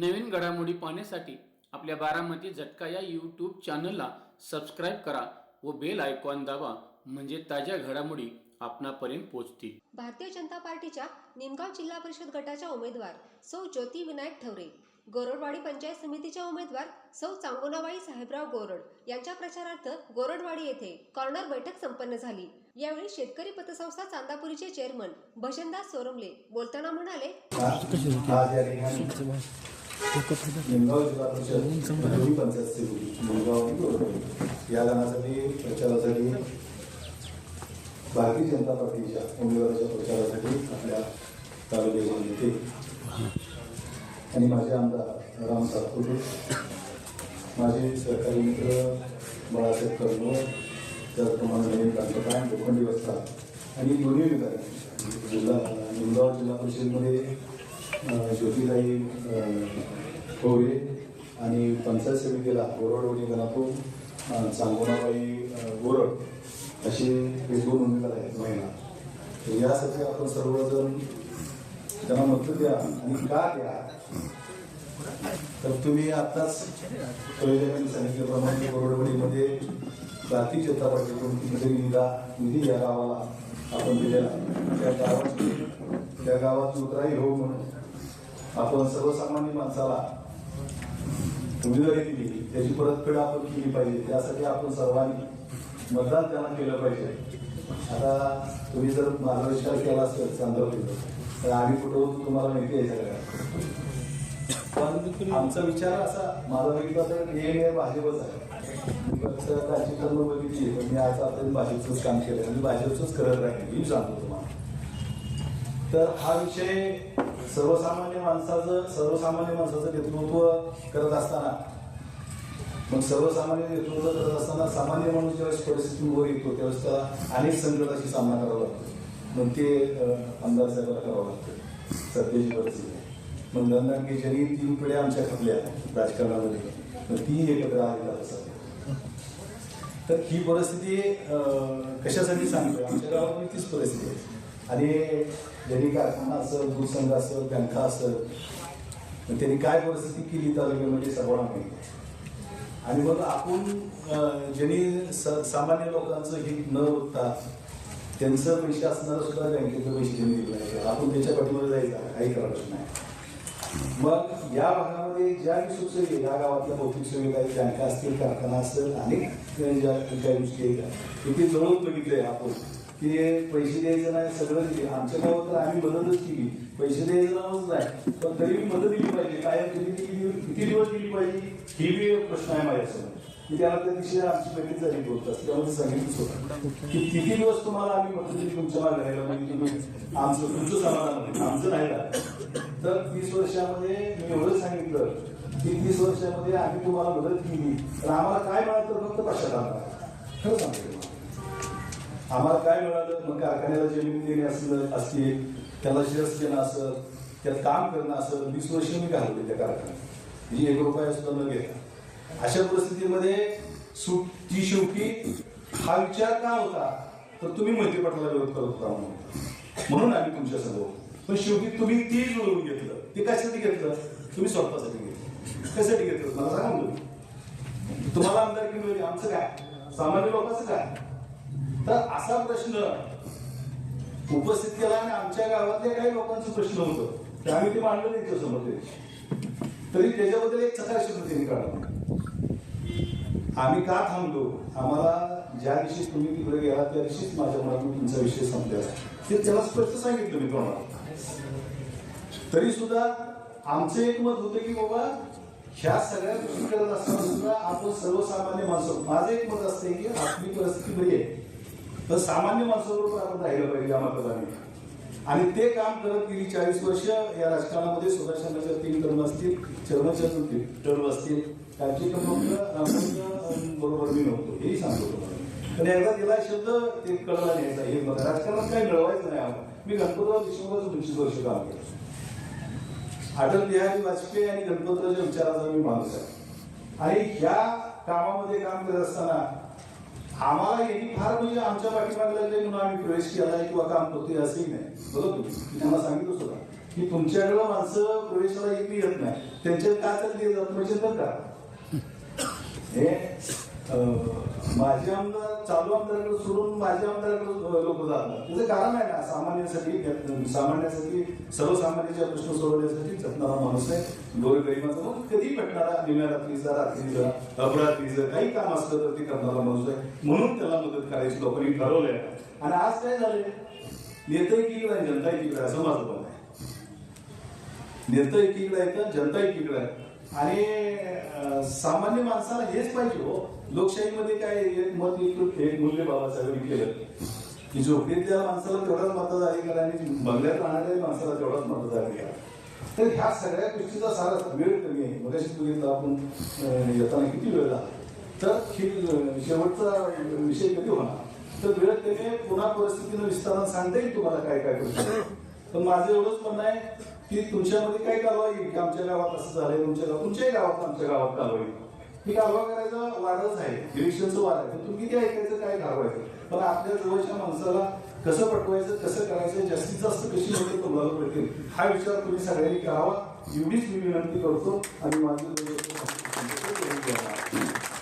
नवीन घडामोडी पाहण्यासाठी आपल्या बारामती झटका या यूट्यूब चॅनलला सबस्क्राईब करा व बेल आयकॉन दाबा म्हणजे ताज्या घडामोडी आपणापर्यंत पोहोचतील. भारतीय जनता पार्टीच्या निमगाव जिल्हा परिषद गटाच्या उमेदवार सौ ज्योती विनायक ठवरे गोरडवाडी पंचायत समितीच्या उमेदवार सौ चांगोनाबाई साहेबराव गोरड यांच्या प्रचारार्थ गोरडवाडी येथे कॉर्नर बैठक संपन्न झाली. यावेळी शेतकरी पतसंस्था चांदापुरीचे चेअरमन भजनदास सोरमले बोलताना म्हणाले या जिल्हा परिषद पंचायत या गाण्यासाठी प्रचारासाठी भारतीय जनता पार्टीच्या उमेदवाराच्या प्रचारासाठी आपल्या तालुक्याचे नेते आणि माझे आमदार राम सातपुते माझे सहकारी मित्र बाळासाहेब कर्नोळ त्याचप्रमाणे नवीन कांतपाय लोखंडी वस्ता आणि दोन्ही विभाग जिल्हा निमगाव जिल्हा परिषदेमध्ये ज्योतिताई अं, आणि पंचायत समितीला गोरडवडी गणातून अं, चांगोनाबाई गोरड असे हे दोन उमेदवार आहेत महिला. यासाठी आपण सर्वजण त्यांना मत द्या आणि का द्या? तर तुम्ही आत्ताच सांगितल्याप्रमाणे गोरडवणीमध्ये जाती जनता पार्टीकडून निधी निधा निधी या गावाला आपण दिलेला त्या गावाची त्या गावात उतराई हो म्हणून आपण सर्वसामान्य माणसाला उमेदवारी दिली त्याची परतफेड आपण केली पाहिजे. त्यासाठी आपण सर्वांनी मतदान त्यांना केलं पाहिजे. आता तुम्ही जर मार्गदर्शन केला असेल चांदवली तर आम्ही कुठं होतो तुम्हाला माहिती आहे सगळ्या. पण आमचा विचार असा माझा बघितला तर हे भाजपच आहे. त्याची कर्म बघितली पण मी आज आपण भाजपचंच काम केलं आणि भाजपचंच करत राहील मी सांगतो तुम्हाला. तर हा विषय सर्वसामान्य माणसाचं सर्वसामान्य माणसाचं नेतृत्व करत असताना मग सर्वसामान्य नेतृत्व करत असताना सामान्य माणूस ज्यावेळेस परिस्थितीवर येतो त्यावेळेस त्याला अनेक संकटाशी सामना करावा लागतो. मग ते आमदार साहेबांना करावं लागतं. सध्याची परिस्थिती. मग नंदन तीन पिढ्या आमच्या खपल्या राजकारणामध्ये. मग ती एकत्र आलेला असतात तर ही परिस्थिती कशासाठी सांगतो आमच्या गावात तीच परिस्थिती आहे. आणि ज्यांनी कारखाना असं दूध असं बँका असं त्यांनी काय परिस्थिती केली तालुक्यामध्ये म्हणजे सर्वांना माहिती आणि मग आपण ज्यांनी स- सामान्य लोकांचं हित न होता त्यांचं पैसे असणारं सुद्धा बँकेचं पैसे त्यांनी दिलं नाही. आपण त्याच्या पाठीमध्ये जायचं काही प्रश्न नाही. मग या भागामध्ये ज्या सुखसोयी या गावातल्या भौतिक सुविधा आहेत बँका असतील कारखाना असतील अनेक ज्या काही गोष्टी आहेत तिथे बघितलं आहे आपण. की पैसे द्यायचं नाही सगळं दिले. आमच्या गावात तर आम्ही मदतच केली. पैसे द्यायचं नावच नाही. पण तरी मदत दिली पाहिजे. काय किती किती दिवस दिली पाहिजे? ही बी एक प्रश्न आहे माझ्यासमोर. मी त्याला त्या दिवशी आमची बैठक झाली बोलतात. त्यामध्ये सांगितलंच होतं की किती दिवस तुम्हाला आम्ही मदत दिली तुमच्या मागायला म्हणजे तुम्ही आमचं तुमचं समाधान आमचं नाही झालं तर तीस वर्षामध्ये मी एवढं सांगितलं की तीस वर्षामध्ये आम्ही तुम्हाला मदत केली. तर आम्हाला काय मिळालं तर फक्त पश्चाताप आहे. खरं सांगतो. आम्हाला काय मिळालं? मग कारखान्याला जमीन देणे असलं असतील त्याला शेअर्स देणं असं त्यात काम करणं असं वीस वर्ष मी घालवले त्या कारखान्यात. मी एक रुपया सुद्धा न घेता. अशा परिस्थितीमध्ये ती शेवटी हा विचार का होता? तर तुम्ही मोहिते विरोध करत होता म्हणून. म्हणून आम्ही तुमच्यासमोर पण शेवटी तुम्ही ते जुळवून घेतलं. ते कशासाठी घेतलं? तुम्ही स्वतःसाठी घेतलं. कशासाठी घेतलं? मला सांगा तुम्हाला आमदारकी मिळाली. आमचं काय? सामान्य लोकांचं काय? तर असा प्रश्न उपस्थित केला आणि आमच्या गावातल्या काही लोकांचं प्रश्न होतं. ते आम्ही ते मांडलं नाही समोर ते. तरी त्याच्याबद्दल एक चकार शब्द त्यांनी काढला आम्ही का थांबलो? आम्हाला ज्या दिवशी तुम्ही तिकडे गेला त्या दिवशीच माझ्या मनातून तुमचा विषय संपला. ते त्याला स्पष्ट सांगितलं मी तुम्हाला तरी सुद्धा आमचं एक मत होतं की बाबा ह्या सगळ्या गोष्टी करत असताना सुद्धा आपण सर्वसामान्य माणसं माझं एक मत असते की आपली परिस्थिती बरी आहे. तर सामान्य माणसाबरोबर आपण राहिलं पाहिजे या मतदारांनी आणि ते काम करत गेली चाळीस वर्ष या राजकारणामध्ये सुभाषचंद्रच्या तीन टर्म असतील चर्मच्या टर्म असतील. त्यांची बरोबर मी नव्हतो हेही सांगतो तुम्हाला. पण एकदा दिला शब्द ते कळला नाही हे मत राजकारणात काही मिळवायचं नाही आम्हाला. मी गणपतराव देशमुखच पंचवीस वर्ष काम केलं. अटल बिहारी वाजपेयी आणि गणपतरावच्या विचाराचा मी माणूस आहे. आणि ह्या कामामध्ये काम करत असताना आम्हाला यांनी फार म्हणजे आमच्या पाठीमागे लागले म्हणून आम्ही प्रवेश केला किंवा काम करतोय असंही नाही. बरोबर? मी त्यांना सांगितलं सुद्धा की? तुमच्याकडं माणसं प्रवेशाला एक येत नाही. त्यांच्या काय चालली जात म्हणजे तर का? हे? माझे आमदार चालू आमदाराकडे सोडून माझ्या आमदाराकडे लोक जातात. त्याचं कारण आहे ना सामान्यासाठी सामान्यासाठी सर्वसामान्याच्या प्रश्न सोडवण्यासाठी जपणारा माणूस आहे. गोरगरिबाचा मग कधी भेटणारा निम्या रात्रीचा रात्रीचा अपरात्रीचं काही काम असलं तर ते करणारा माणूस आहे. म्हणून त्याला मदत करायची लोकांनी ठरवलंय. आणि आज काय झालंय? नेते एकीकडे आहे जनता एकीकडे असं माझं पण आहे. नेता एकीकडे आहे का जनता एकीकडे आहे आणि सामान्य माणसाला हेच पाहिजे हो. लोकशाहीमध्ये काय एक मत एक मूल्य बाबासाहेबांनी केलं. की झोपडीतल्या माणसाला तेवढाच मतदार अधिकार आणि बंगल्यात राहणाऱ्या माणसाला तेवढाच मतदार अधिकार आहे. तर ह्या सगळ्या गोष्टीचा सारा वेळ कमी आहे. मग बघितलं आपण येताना किती वेळ झाला? तर हे, शेवटचा विषय कधी होणार? तर वेळ कमी आहे पुन्हा परिस्थितीनं विस्तारानं सांगता येईल तुम्हाला काय काय करू शकतो तर माझं एवढंच म्हणणं आहे की तुमच्यामध्ये काय कालवा येईल की आमच्या गावात असं झालंय तुमच्या गावात तुमच्याही गावात आमच्या गावात कालवा येईल ही कालवा करायचा वाढच आहे. इलेक्शनचं वाढ आहे. पण तुम्ही किती ऐकायचं काय घालवायचं पण आपल्या जवळच्या माणसाला कसं पटवायचं कसं करायचं जास्तीत जास्त कशी मदत तुम्हाला पडतील हा विचार तुम्ही सगळ्यांनी करावा. एवढीच मी विनंती करतो आणि माझं